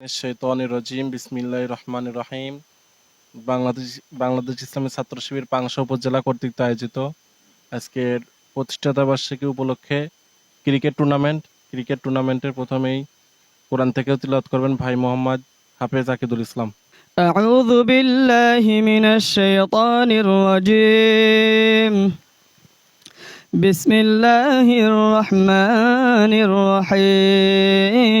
শৈতানির রজিম বিসমিল্লাহ রহমান রহিম বাংলাদেশ বাংলাদেশ ইসলামী ছাত্র শিবির পাংশা উপজেলা কর্তৃক আয়োজিত আজকের প্রতিষ্ঠাতা বার্ষিকী উপলক্ষে ক্রিকেট টুর্নামেন্ট ক্রিকেট টুর্নামেন্টের প্রথমেই কোরআন থেকেও তিলাওয়াত করবেন ভাই মোহাম্মদ হাফেজ আকিদুল ইসলাম أعوذ بالله من الشيطان الرجيم بسم الله الرحمن الرحيم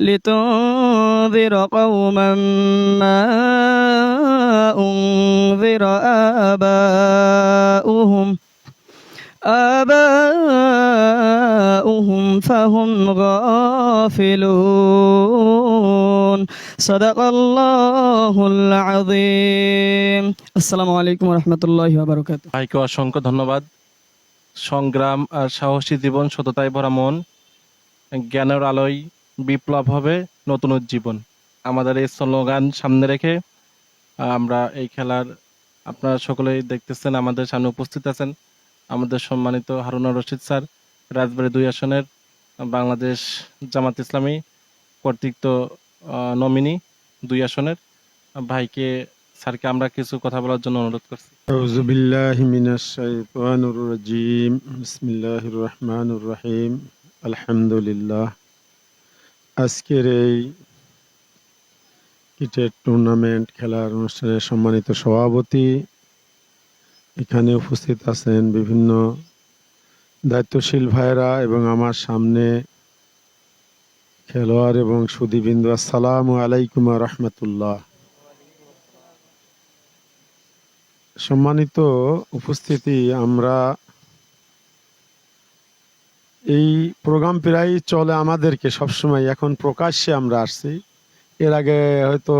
لتنذر قوما ما أنذر آباؤهم آباؤهم فهم غافلون صدق الله العظيم السلام عليكم ورحمة الله وبركاته ভাইকে অসংখ্য ধন্যবাদ সংগ্রাম আর সাহসী জীবন সততায় ভরা মন জ্ঞানের আলোয় বিপ্লব হবে নতুন উজ্জীবন আমাদের এই স্লোগান সামনে রেখে আমরা এই খেলার, আপনারা সকলেই দেখতেছেন, আমাদের সামনে উপস্থিত আছেন আমাদের সম্মানিত হারুনা রশিদ স্যার, রাজবাড়ি দুই আসনের বাংলাদেশ জামাত ইসলামী কর্তৃক নমিনি দুই আসনের। ভাইকে, স্যারকে আমরা কিছু কথা বলার জন্য অনুরোধ করছি। রহিম, আলহামদুলিল্লাহ। আজকের এই ক্রিকেট টুর্নামেন্ট খেলার অনুষ্ঠানের সম্মানিত সভাপতি। এখানে উপস্থিত আছেন বিভিন্ন দায়িত্বশীল ভাইরা এবং আমার সামনে খেলোয়াড় এবং সুদীবিন্দু আসসালামু আলাইকুম রহমতুল্লাহ। সম্মানিত উপস্থিতি, আমরা এই প্রোগ্রাম প্রায় চলে আমাদেরকে সবসময়। এখন প্রকাশ্যে আমরা আসছি। এর আগে হয়তো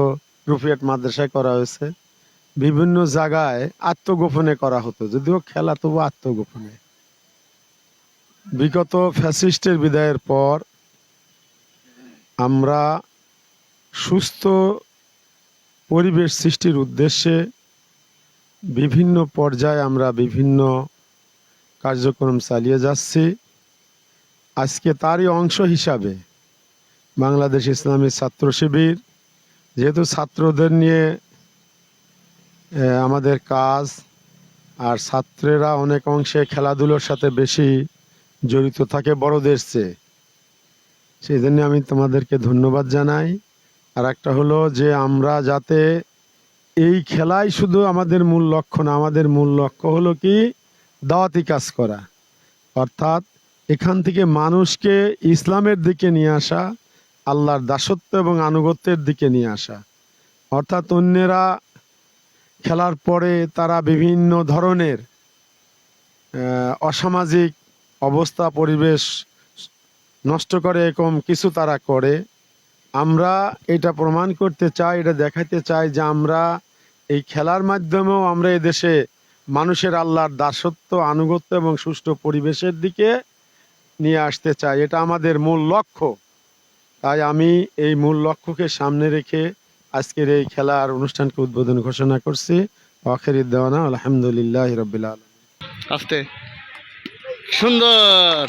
রুফিয়াট মাদ্রাসায় করা হয়েছে। বিভিন্ন জায়গায় আত্মগোপনে করা হতো। যদিও খেলা তবু আত্মগোপনে। বিগত ফ্যাসিস্টের বিদায়ের পর আমরা সুস্থ পরিবেশ সৃষ্টির উদ্দেশ্যে বিভিন্ন পর্যায়ে আমরা বিভিন্ন কার্যক্রম চালিয়ে যাচ্ছি। আজকে তারই অংশ হিসাবে বাংলাদেশ ইসলামী ছাত্র শিবির, যেহেতু ছাত্রদের নিয়ে আমাদের কাজ, আর ছাত্রেরা অনেক অংশে খেলাধুলোর সাথে বেশি জড়িত থাকে বড়দের চেয়ে। সেই জন্য আমি তোমাদেরকে ধন্যবাদ জানাই। আর একটা হলো যে আমরা যাতে এই খেলাই শুধু আমাদের মূল লক্ষ্য না, আমাদের মূল লক্ষ্য হলো কি? দাওয়াতি কাজ করা। অর্থাৎ এখান থেকে মানুষকে ইসলামের দিকে নিয়ে আসা, আল্লাহর দাসত্ব এবং আনুগত্যের দিকে নিয়ে আসা। অর্থাৎ অন্যেরা খেলার পরে তারা বিভিন্ন ধরনের অসামাজিক অবস্থা, পরিবেশ নষ্ট করে এরকম কিছু তারা করে। আমরা এটা প্রমাণ করতে চাই, এটা দেখাতে চাই যে আমরা এই খেলার মাধ্যমেও আমরা এদেশে মানুষের আল্লাহর দাসত্ব, আনুগত্য এবং সুষ্ঠু পরিবেশের দিকে নিয়ে আসতে চাই, এটা আমাদের মূল লক্ষ্য। তাই আমি এই মূল লক্ষ্যকে সামনে রেখে আজকের এই খেলার অনুষ্ঠানকে উদ্বোধন ঘোষণা করছি। অখের দেওয়ানা, আলহামদুলিল্লাহ রবিল আলম আস্তে। সুন্দর।